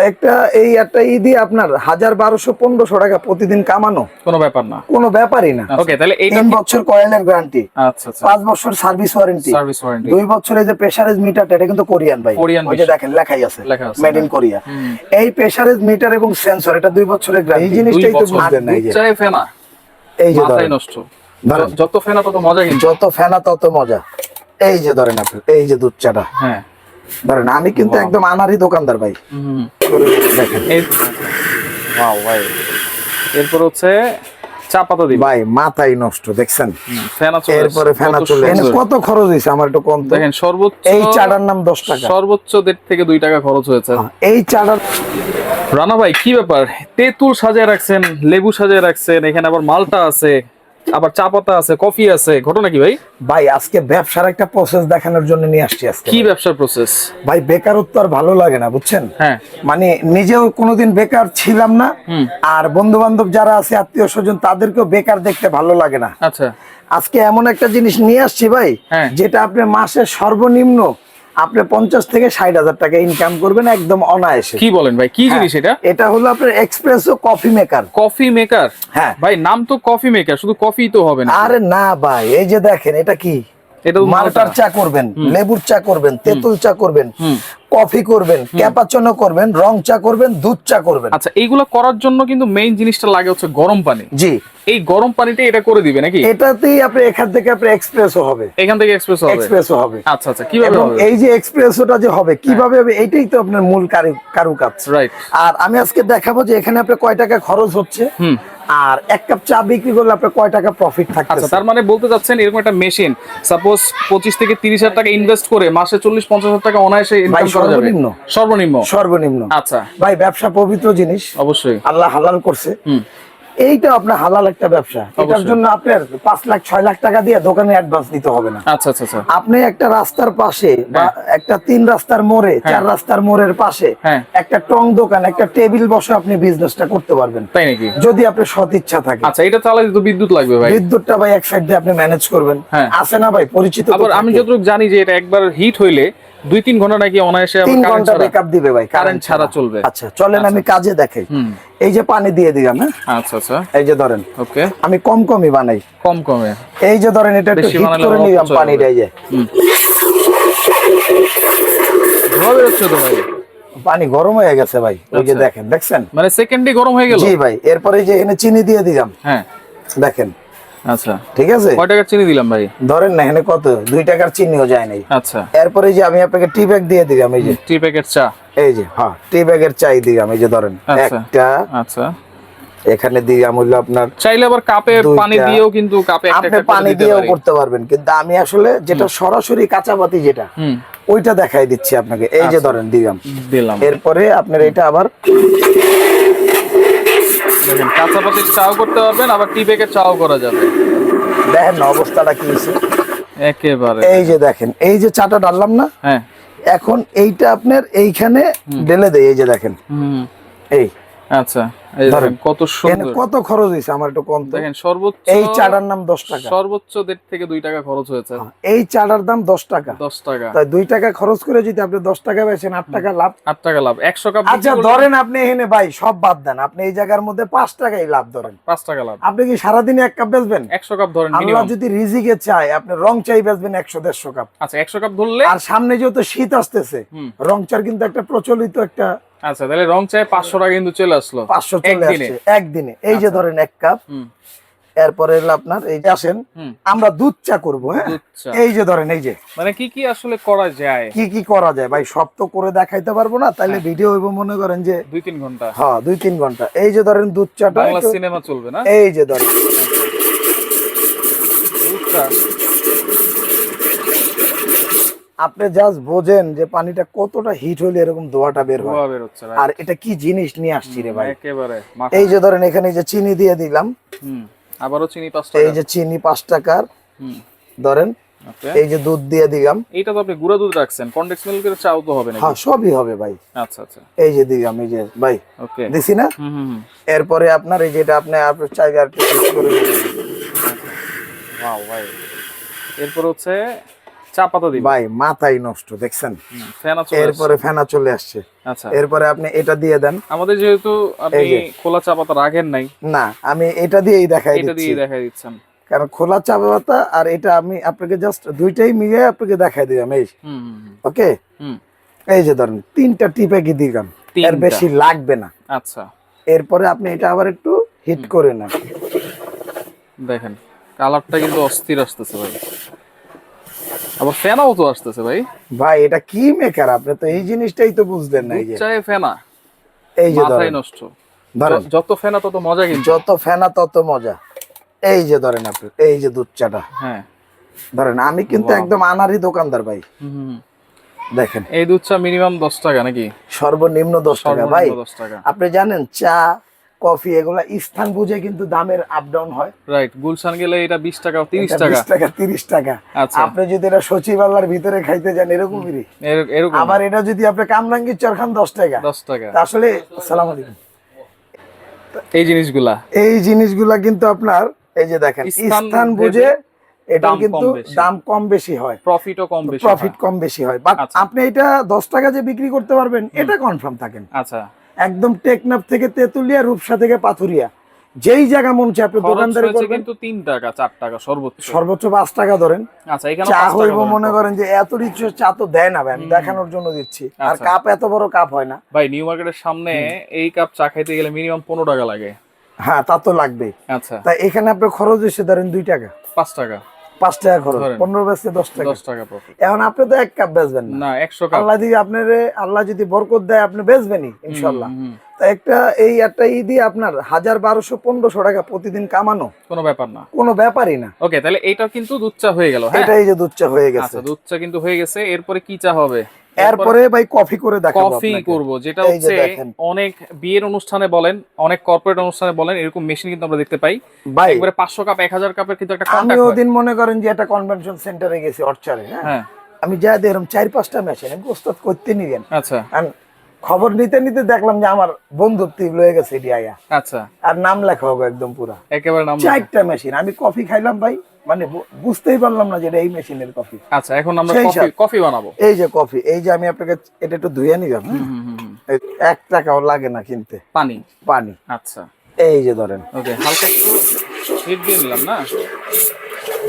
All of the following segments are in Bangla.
একটা এই একটা ই দিয়ে আপনার হাজার বারোশো পনেরোশো টাকা প্রতিদিন কামানো। কোনো ব্যাপার না। কোনো ব্যাপারই না। ওকে তাহলে এইটা তিন বছর কয়েলের গ্যারান্টি আচ্ছা আচ্ছা। পাঁচ বছর সার্ভিস ওয়ারেন্টি সার্ভিস ওয়ারেন্টি দুই বছরের যে প্রেসারেজ মিটারটা এটা কিন্তু কোরিয়ান ভাই। কোরিয়ান ওই যে দেখেন লেখাই আছে। মেড ইন কোরিয়া এই প্রেসারেজ মিটার এবং সেন্সর এটা দুই বছরের গ্যারান্টি এই জিনিসটাই তো বুঝবেন না এই যে। চাই ফেনা। এই যে মাথায় ধরেন। নষ্ট। ধরেন। যত ফেনা তত মজা কিন্তু। যত ফেনা তত মজা। এই যে ধরেন আপনি এই যে দুধ চাটা। হ্যাঁ। ধরেন আমি কিন্তু একদম আনারি দোকানদার ভাই। দেখেন। ওয়াও ভাই। এরপর হচ্ছে চা পাতা দিবা ভাই মাথাই নষ্ট দেখছেন? ফেনা চলে এরপরে ফেনা কত চলে কত খরচ হয়েছে? আমার একটু কম দেখেন সর্বোচ্চ এই চাটার নাম টাকা। সর্বোচ্চ দেড় থেকে টাকা খরচ হয়েছে। হ্যাঁ, এই চাটার রানা ভাই কি ব্যাপার? তেঁতুল সাজিয়ে রাখছেন লেবু সাজিয়ে রাখছেন এখানে আবার মালটা আছে। আবার চা পাতা আছে কফি আছে ঘটনা কি ভাই? ভাই আজকে ব্যবসার একটা প্রসেস দেখানোর জন্য নিয়ে আসছি আজকে। কি ব্যবসার প্রসেস ভাই বেকারত্ব আর ভালো লাগে না বুঝছেন? হ্যাঁ। মানে নিজেও কোনোদিন বেকার ছিলাম না আর বন্ধু বান্ধব যারা আছে আত্মীয় স্বজন তাদেরকেও বেকার দেখতে ভালো লাগে না। আচ্ছা। আজকে এমন একটা জিনিস নিয়ে আসছি ভাই হ্যাঁ। যেটা আপনি মাসে সর্বনিম্ন আপনি পঞ্চাশ থেকে ষাট হাজার টাকা ইনকাম করবেন একদম অনায়াসে। কি বলেন ভাই? কি জিনিস এটা? এটা হলো আপনার espresso coffee maker coffee maker হ্যাঁ। ভাই নাম তো কফি মেকার শুধু কফি তো হবে না। আরে না ভাই এই যে দেখেন এটা কি? এটা মালটার চা করবেন লেবুর চা করবেন তেঁতুল চা করবেন কফি করবেন ক্যাপাচনো করবেন রং চা করবেন দুধ চা করবেন। আচ্ছা এইগুলো করার জন্য কিন্তু মেইন জিনিসটা লাগে হচ্ছে গরম পানি। জি। এই গরম পানিতে এটা করে দিবে নাকি? এটাতেই আপনি এখান থেকে আপনি এক্সপ্রেসও হবে। এখান থেকে এক্সপ্রেস হবে? এক্সপ্রেসও হবে। আচ্ছা আচ্ছা কীভাবে হবে? এই যে এক্সপ্রেসোটা যে হবে কীভাবে হবে এইটাই তো আপনার মূল কারু কারুকাজ। রাইট আর আমি আজকে দেখাবো যে এখানে আপনার কয় টাকা খরচ হচ্ছে। হুম। আর এক কাপ চা বিক্রি করলে আপনার কয় টাকা প্রফিট থাকে আচ্ছা তার মানে বলতে চাচ্ছেন এরকম একটা মেশিন সাপোজ পঁচিশ থেকে তিরিশ হাজার টাকা ইনভেস্ট করে মাসে চল্লিশ পঞ্চাশ হাজার টাকা অনায়াসে ইনকাম করা যাবে। সর্বনিম্ন। সর্বনিম্ন? সর্বনিম্ন। আচ্ছা। ভাই ব্যবসা পবিত্র জিনিস। অবশ্যই। আল্লাহ হালাল করছে। হুম। এইটা আপনার হালাল একটা ব্যবসা। এটার জন্য আপনার পাঁচ লাখ ছয় লাখ টাকা দিয়ে দোকানে অ্যাডভান্স দিতে হবে না। আচ্ছা আচ্ছা আচ্ছা। আপনি একটা রাস্তার পাশে বা একটা তিন রাস্তার মোড়ে চার রাস্তার মোড়ের পাশে হ্যাঁ। একটা টং দোকান একটা টেবিল বসে আপনি বিজনেসটা করতে পারবেন। তাই নাকি? যদি আপনার সৎ ইচ্ছা থাকে। আচ্ছা এটা চালাতে তো বিদ্যুৎ লাগবে ভাই। বিদ্যুৎটা ভাই এক সাইড দিয়ে আপনি ম্যানেজ করবেন। হ্যাঁ। আছে না ভাই? পরিচিত আমি। যতটুকু জানি যে এটা একবার হিট হইলে দুই তিন ঘণ্টা নাকি অনায়াসে তিন ঘণ্টা ব্যাকআপ দিবে ভাই কারেন্ট ছাড়া চলবে। আচ্ছা চলেন আমি কাজে দেখাই। এই যে পানি দিয়ে দিলাম হ্যাঁ? আচ্ছা আচ্ছা। এই যে ধরেন ওকে আমি কম কমই বানাই। কম কমে। এই যে ধরেন এটা একটু হিট করে নিলাম। পানিটা এই যে। ধোয়া বেরোচ্ছে তো ভাই। পানি গরম হয়ে গেছে ভাই ওই যে আচ্ছা। দেখেন দেখছেন? মানে সেকেন্ডে গরম হয়ে গেল? জি ভাই এরপরে যে এখানে চিনি দিয়ে দিলাম। হ্যাঁ। দেখেন আচ্ছা। ঠিক আছে? কয় টাকার চিনি দিলাম ভাই? ধরেন না এখানে কত? দুই টাকার চিনিও যায় নাই। আচ্ছা। এরপরে যে আমি আপনাকে টি ব্যাগ দিয়ে দিলাম এই যে। টি প্যাকেট চা। এই যে হ্যাঁ টি ব্যাগের চাই দিলাম এই যে ধরেন। আচ্ছা। একটা। আচ্ছা। এখানে দিলাম হইল আপনার চাইলে আবার কাপে পানি দিয়েও কিন্তু কাপে একটা আপনি পানি দিয়েও করতে পারবেন কিন্তু আমি আসলে যেটা সরাসরি কাঁচাপাতি যেটা ওইটা দেখাই দিচ্ছি আপনাকে। এই যে আচ্ছা। ধরেন দিলাম। দিলাম। এরপরে আপনার এটা আবার দেখেন কাঁচা পাতির চাও করতে পারবেন আবার টি প্যাকেট চাও করা যাবে। দেখেন না অবস্থাটা কি হয়েছে? একেবারে। এই যে দেখেন এই যে চাটা ডাললাম না হ্যাঁ। এখন এইটা আপনার এইখানে ঢেলে দেয় এই যে দেখেন। হুম। এই আচ্ছা কত সুন্দর। কত খরচ হয়েছে আমার একটু কম দেখেন সর্বোচ্চ এই চাটার নাম দশ টাকা। সর্বোচ্চ দেড় থেকে দুই টাকা খরচ হয়েছে। এই চাটার দাম দশ টাকা। দশ টাকা। তাই দুই টাকা খরচ করে যদি আপনি দশ টাকা বেছেন আট টাকা লাভ। আট টাকা লাভ। একশো কাপ আচ্ছা ধরেন আপনি এখানে ভাই সব বাদ দেন। আপনি এই জায়গার মধ্যে পাঁচ টাকাই লাভ ধরেন। পাঁচ টাকা লাভ। আপনি কি সারাদিনে এক কাপ বেচবেন? একশো কাপ ধরেন আল্লাহ যদি রিজিকে চায় আপনি রং চাই বেচবেন একশো দেড়শো কাপ। আচ্ছা একশো কাপ ধরলে আর সামনে যেহেতু শীত আসতেছে রং চার কিন্তু একটা প্রচলিত একটা আচ্ছা তাহলে রং চায় পাঁচশো টাকা কিন্তু চলে আসলো। পাঁচশো চলে আসছে একদিনে। এই যে ধরেন এক কাপ এরপরে আপনার এই যে আসেন আমরা দুধ চা করব হ্যাঁ? এই যে ধরেন এই যে। মানে কি কি আসলে করা যায়? কি কি করা যায়? ভাই সব তো করে দেখাইতে পারব না তাহলে হ্যাঁ। ভিডিও হইব মনে করেন যে দুই তিন ঘণ্টা। হ্যাঁ দুই তিন ঘণ্টা। এই যে ধরেন দুধ চাটা সিনেমা চলবে না? এই যে ধরেন। দুধ চা। আপনি জাস্ট বোঝেন যে পানিটা কতটা হিট হইলে এরকম ধোয়াটা বের হয়। আর এটা কি জিনিস নিয়ে আসছি রে ভাই? একেবারে এই যে ধরেন এখানে যে চিনি দিয়ে দিলাম। হুম আবারও চিনি পাঁচ এই যে চিনি পাঁচ টাকার। হুম। ধরেন এই যে দুধ দিয়ে দিলাম। এইটা তো আপনি গুঁড়া দুধ রাখছেন কন্ডেক্স মিল্কের চাও তো হবে না হ্যাঁ সবই হবে ভাই। আচ্ছা আচ্ছা। এই যে দিলাম এই যে ভাই ওকে। দিছি না? হুম এরপরে আপনার এই যেটা আপনি আপনার চাইবে আর করে দিবেন। ওয়াও ভাই। এরপর হচ্ছে চা পাতা ভাই মাথাই নষ্ট দেখছেন? ফেনা চলে এরপরে ফেনা চলে আসছে। আচ্ছা। এরপরে আপনি এটা দিয়ে দেন। আমাদের যেহেতু আপনি খোলা চা পাতা রাখেন নাই। না আমি এটা দিয়েই দেখাই এটা দিয়ে দেখাই দিচ্ছেন। কারণ খোলা চা পাতা আর এটা আমি আপনাকে জাস্ট দুইটাই মিলিয়ে আপনাকে দেখাই দিলাম এই ওকে? এই যে ধরেন তিনটা টিপে কি দিলাম এর বেশি লাগবে না। আচ্ছা। এরপরে আপনি এটা আবার একটু হিট করে নেন। দেখেন কালারটা কিন্তু অস্থির আসতেছে ভাই। আবার ফেনাও তো আসতেছে ভাই। ভাই এটা কি মেকার আপনি তো এই জিনিসটাই তো বুঝলেন না এই যে। চায়ে ফেনা। এই যে মাথায় ধরেন। নষ্ট। যত ফেনা তত মজা কিন্তু। যত ফেনা তত মজা। এই যে ধরেন আপনি এই যে দুধ চাটা হ্যাঁ। ধরেন আমি কিন্তু একদম আনারি দোকানদার ভাই। দেখেন। এই দুধ চা মিনিমাম দশ টাকা নাকি? সর্বনিম্ন দশ টাকা ভাই। দশ টাকা। আপনি জানেন চা কফি এগুলা স্থান বুঝে কিন্তু দামের আপ ডাউন হয়। রাইট গুলশান গেলে এটা বিশ টাকা তিরিশ এটা টাকা। 20 টাকা তিরিশ টাকা। আচ্ছা। আপনি যদি এটা সচিবালয়ের ভিতরে খাইতে যান এরকমই এর- এরকম। আবার এটা যদি আপনি কামরাঙ্গি চর খান দশ টাকা। দশ টাকা। তা আসলে সালাম আলাইকুম। এই জিনিসগুলা? এই জিনিসগুলা কিন্তু আপনার এই যে দেখেন স্থান বুঝে এটা কিন্তু দাম কম বেশি হয়। প্রফিটও কম বেশি প্রফিট কম বেশি হয়। বাট আচ্ছা। আপনি এটা দশ টাকা যে বিক্রি করতে পারবেন এটা কনফার্ম থাকেন। আচ্ছা। একদম টেকনাফ থেকে তেতুলিয়া রূপসা থেকে পাথুরিয়া। যেই জায়গা মন চায় আপনি দোকানদারি করবেন। কিন্তু তিন টাকা চার টাকা সর্বোচ্চ। সর্বোচ্চ পাঁচ টাকা ধরেন। আচ্ছা এখানে চা হইব মনে করেন যে এত রিচ চা তো দেয় না ভাই আমি দেখানোর জন্য দিচ্ছি। আর আচ্ছা। কাপ এত বড় কাপ হয় না। ভাই নিউ মার্কেটের সামনে এই কাপ চা খাইতে গেলে মিনিমাম পনেরো টাকা লাগে। হ্যাঁ তা তো লাগবেই। আচ্ছা। তা এখানে আপনার খরচ এসে ধরেন দুই টাকা। পাঁচ টাকা। পাঁচ টাকা খরচ পনেরো বেচতে দশ টাকা। দশ টাকা এখন আপনি তো এক কাপ বেচবেন না। একশো কাপ। আল্লাহ যদি আপনার আল্লাহ যদি বরকত দেয় আপনি বেচবেনই ইনশাল্লাহ তা একটা এই একটা ই দিয়ে আপনার হাজার বারোশো পনেরোশো টাকা প্রতিদিন কামানো। কোনো ব্যাপার না। কোনো ব্যাপারই না। ওকে তাহলে এইটা কিন্তু দুধ চা হয়ে গেল এটা এই যে দুধ চা হয়ে গেছে। আচ্ছা দুধ চা কিন্তু হয়ে গেছে। এরপরে কি চা হবে? এরপরে ভাই কফি করে দেখাবো কফি করব যেটা হচ্ছে অনেক বিয়ের অনুষ্ঠানে বলেন অনেক কর্পোরেট অনুষ্ঠানে বলেন এরকম মেশিন কিন্তু আমরা দেখতে পাই। ভাই একবারে পাঁচশো কাপ এক হাজার কাপের কিন্তু একটা কন্টাক্ট আমি ওদিন মনে করেন যে একটা কনভেনশন সেন্টারে গেছি অর্চারে হ্যাঁ? হ্যাঁ। আমি যা দেখলাম চার পাঁচটা মেশিন আমি ওস্তাদ করতে নিলেন আচ্ছা। খবর নিতে নিতে দেখলাম যে আমার বন্ধুত্ব লয়ে গেছে এটি আয়া। আচ্ছা। আর নাম লেখা হবে একদম পুরা। একেবারে নাম চারটা মেশিন আমি কফি খাইলাম ভাই মানে বুঝতেই পারলাম না যে এটা এই মেশিনের কফি আচ্ছা এখন আমরা কফি কফি বানাবো। এই যে কফি এই যে আমি আপনাকে এটা একটু ধুয়ে নিলাম হ্যাঁ? এক টাকাও লাগে না কিনতে। পানি? পানি। আচ্ছা। এই যে ধরেন। ওকে হালকা একটু হিট দিয়ে নিলাম না?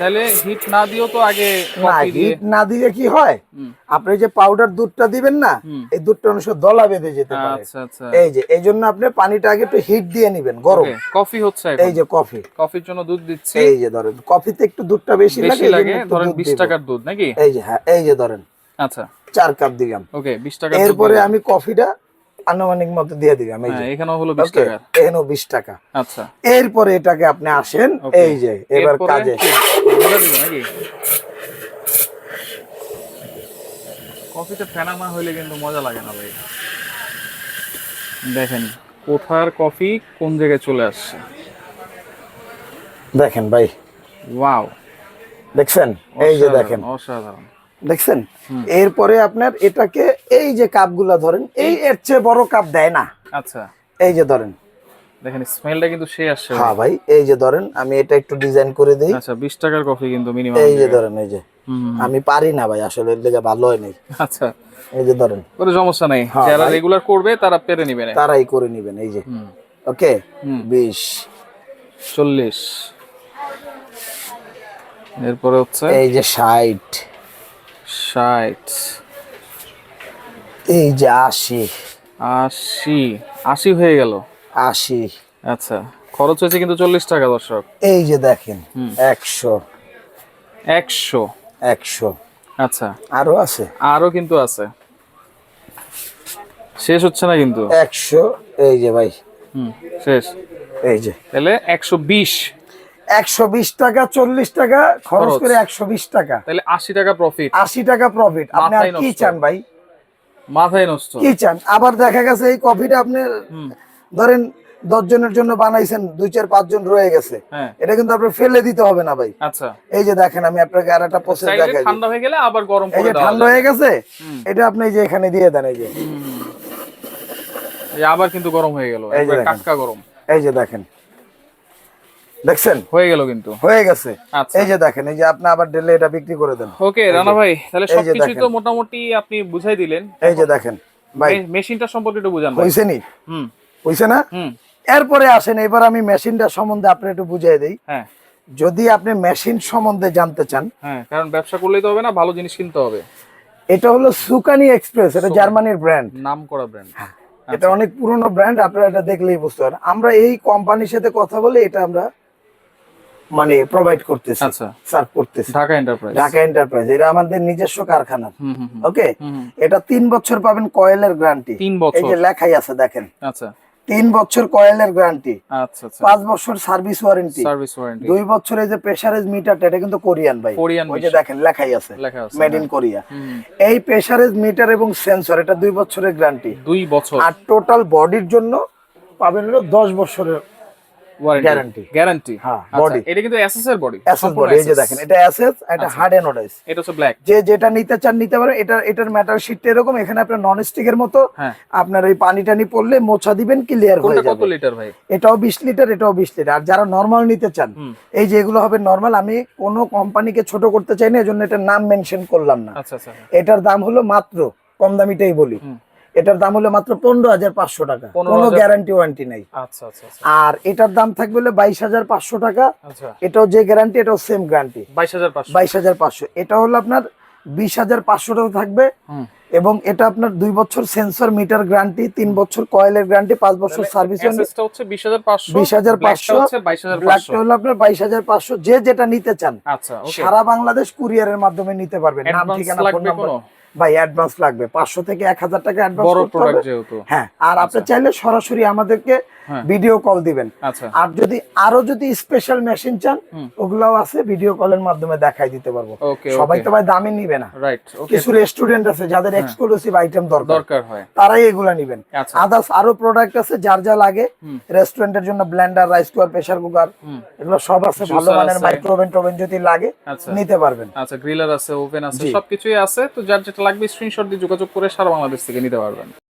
তাহলে হিট না দিও তো আগে না হিট না দিলে কি হয়? আপনি যে পাউডার দুধটা দিবেন না এই দুধটা অনেক দলা বেঁধে যেতে পারে। আচ্ছা আচ্ছা। এই যে এই জন্য আপনি পানিটা আগে একটু হিট দিয়ে নিবেন গরম। কফি হচ্ছে এই যে কফি কফির জন্য দুধ দিচ্ছি। এই যে ধরেন কফিতে একটু দুধটা বেশি লাগে ধরেন দুধ বিশ দিব। টাকার দুধ নাকি? এই যে হ্যাঁ এই যে ধরেন আচ্ছা। চার কাপ দিলাম। ওকে বিশ টাকা এরপরে আমি কফিটা আনুমানিক মতো দিয়ে দিলাম এই যে। হ্যাঁ এখানেও হলো বিশ ওকে টাকার। এখানেও বিশ টাকা। আচ্ছা। এরপরে এটাকে আপনি আসেন এই যে এবার কাজে? ঢেলে দিব নাকি? কফিতে ফেনা না হইলে কিন্তু মজা লাগে না ভাই। দেখেন কোথার কফি কোন জায়গায় চলে আসছে? দেখেন ভাই। ওয়াও। দেখছেন? এই যে দেখেন। অসাধারণ। দেখছেন? এরপরে আপনার এটাকে এই যে কাপগুলা ধরেন এই এর চেয়ে বড় কাপ দেয় না। আচ্ছা। এই যে ধরেন। দেখেন স্মেলটা কিন্তু সে আসছে। হ্যাঁ ভাই এই যে ধরেন আমি এটা একটু ডিজাইন করে দিই। আচ্ছা বিশ টাকার কফি কিন্তু মিনিমাম এই যে ধরেন এই যে। আমি পারি না ভাই আসলে এর লেগে ভালো হয় নাই। আচ্ছা। এই যে ধরেন। কোনো সমস্যা নেই। হ্যাঁ, যারা রেগুলার করবে তারা পেরে নিবে না তারাই করে নিবেন এই যে। ওকে? হুম। বিশ। চল্লিশ। এরপরে হচ্ছে? এই যে ষাট। ষাট। এই যে আশি। আশি। আশি হয়ে গেল। আশি। আচ্ছা খরচ হয়েছে কিন্তু চল্লিশ টাকা দর্শক। এই যে দেখেন একশো। একশো? একশো। আচ্ছা। আরও আছে? আরও কিন্তু আছে। শেষ হচ্ছে না কিন্তু? একশো এই যে ভাই। হুম শেষ। এই যে। তাহলে একশো বিশ। একশো বিশ টাকা চল্লিশ টাকা খরচ। করে একশো বিশ টাকা। তাহলে আশি টাকা প্রফিট আশি টাকা প্রফিট আপনি আর কি। চান ভাই? মাথায় নষ্ট। কি চান? আবার দেখা গেছে এই কফিটা আপনি হুম, ধরেন দশ জনের জন্য বানাইছেন দুই চার পাঁচ জন রয়ে গেছে। হ্যাঁ। এটা কিন্তু আপনার ফেলে দিতে হবে না ভাই। আচ্ছা। এই যে দেখেন আমি আপনাকে আর একটা প্রসেস দেখাই ঠান্ডা হয়ে গেলে আবার গরম এই করে যে ঠান্ডা হয়ে গেছে এটা আপনি এই যে এখানে দিয়ে দেন এই যে। আবার কিন্তু গরম হয়ে গেল। গরম। এই যে দেখেন। দেখছেন? হয়ে গেল কিন্তু। হয়ে গেছে। আচ্ছা। এই যে দেখেন এই যে আপনি আবার ডেলে এটা বিক্রি করে দেন। ওকে রানা ভাই তাহলে সবকিছুই তো মোটামুটি আপনি বুঝাই দিলেন। এই যে দেখেন ভাই। মেশিনটা সম্পর্কে একটু বুঝান হইছে নি? হুম। হইছে না? এরপরে আসেন এবার আমি মেশিনটা সম্বন্ধে আপনার একটু বুঝিয়ে দিই। হ্যাঁ। যদি আপনি মেশিন সম্বন্ধে জানতে চান হ্যাঁ কারণ ব্যবসা করলেই তো হবে না ভালো জিনিস কিনতে হবে। এটা হলো সুকানি এক্সপ্রেস এটা জার্মানির ব্র্যান্ড। নাম করা ব্র্যান্ড এটা অনেক পুরনো ব্র্যান্ড আপনারা এটা দেখলেই বুঝতে পারেন আমরা এই কোম্পানির সাথে কথা বলে এটা আমরা মানে প্রোভাইড করতেছি আচ্ছা। সার্ভ করতেছি। ঢাকা এন্টারপ্রাইজ ঢাকা এন্টারপ্রাইজ এটা আমাদের নিজস্ব কারখানা। ওকে। এটা তিন বছর পাবেন কয়েলের গ্যারান্টি তিন এই যে লেখাই আছে দেখেন। আচ্ছা। তিন বছর কয়েলের গ্যারান্টি আচ্ছা আচ্ছা। পাঁচ বছর সার্ভিস ওয়ারেন্টি সার্ভিস ওয়ারেন্টি দুই বছরের যে প্রেসারেজ মিটারটা এটা কিন্তু কোরিয়ান ভাই। কোরিয়ান ওই যে দেখেন লেখাই আছে। মেড ইন কোরিয়া এই প্রেসারেজ মিটার এবং সেন্সর এটা দুই বছরের গ্যারান্টি দুই বছর। আর টোটাল বডির জন্য পাবেন হলো দশ বছরের ওয়ারেন্টি গ্যারান্টি হ্যাঁ, এটা কিন্তু এসএস এর বডি অ্যাসেস বডি এই যে দেখেন এটা অ্যাসেস এটা হার্ড এনোডাইজ এটা হচ্ছে ব্ল্যাক যে যেটা নিতে চান নিতে পারেন এটা এটার ম্যাটার শিটটা এরকম এখানে আপনার নন স্টিকের মতো হ্যাঁ। আপনার এই পানি টানি পড়লে মোছা দিবেন ক্লিয়ার হয়ে কত যাবে। লিটার ভাই? এটাও বিশ লিটার এটাও বিশ লিটার আর যারা নর্মাল নিতে চান এই যে এগুলো হবে নর্মাল আমি কোনো কোম্পানিকে ছোট করতে চাই না এজন্য এটার নাম মেনশন করলাম না। আচ্ছা আচ্ছা। এটার দাম হলো মাত্র কম দামিটাই বলি। এটার দাম হলো মাত্র পনেরো হাজার পাঁচশো টাকা। 15,000 কোনো গ্যারান্টি ওয়ারেন্টি নেই। আচ্ছা আচ্ছা আচ্ছা। আর এটার দাম থাকবে হলো বাইশ হাজার পাঁচশো টাকা। এটাও যে গ্যারান্টি এটাও সেম গ্যারান্টি বাইশ হাজার পাঁচশো। এটা হলো আপনার বিশ হাজার পাঁচশো টাকা থাকবে। এবং এটা আপনার দুই বছর সেন্সর মিটার গ্যারান্টি তিন বছর কয়েলের গ্যারান্টি পাঁচ বছর সার্ভিস বিশ হাজার পাঁচশো বিশ হাজার পাঁচশো। ব্ল্যাকটা হলো আপনার বাইশ হাজার পাঁচশো। যে যেটা নিতে চান সারা বাংলাদেশ কুরিয়ারের মাধ্যমে নিতে পারবেন। নাম ঠিকানা ফোন নাম্বার? ভাই অ্যাডভান্স লাগবে। পাঁচশো থেকে এক হাজার টাকা অ্যাডভান্স হ্যাঁ আর আপনি চাইলে সরাসরি আমাদেরকে। ভিডিও কল দিবেন। আচ্ছা। আর যদি আরও যদি স্পেশাল মেশিন চান ওগুলাও আছে ভিডিও কলের মাধ্যমে দেখাই দিতে পারব। সবাই তো ভাই দামি নিবে না। কিছু রেস্টুরেন্ট আছে যাদের এক্সক্লুসিভ আইটেম দরকার। হয়। তারাই এগুলা নিবেন। আচ্ছা। আদার্স আরও প্রোডাক্ট আছে যার যা লাগে। রেস্টুরেন্টের জন্য blender rice cooker pressure cooker এগুলো সব আছে ভালো মানের। মাইক্রোওভেন টোভেন যদি লাগে আচ্ছা। নিতে পারবেন। আচ্ছা গ্রিলার আছে ওভেন আছে সবকিছুই আছে তো যার যেটা লাগবে স্ক্রিনশট দিয়ে যোগাযোগ করে সারা বাংলাদেশ থেকে নিতে পারবেন।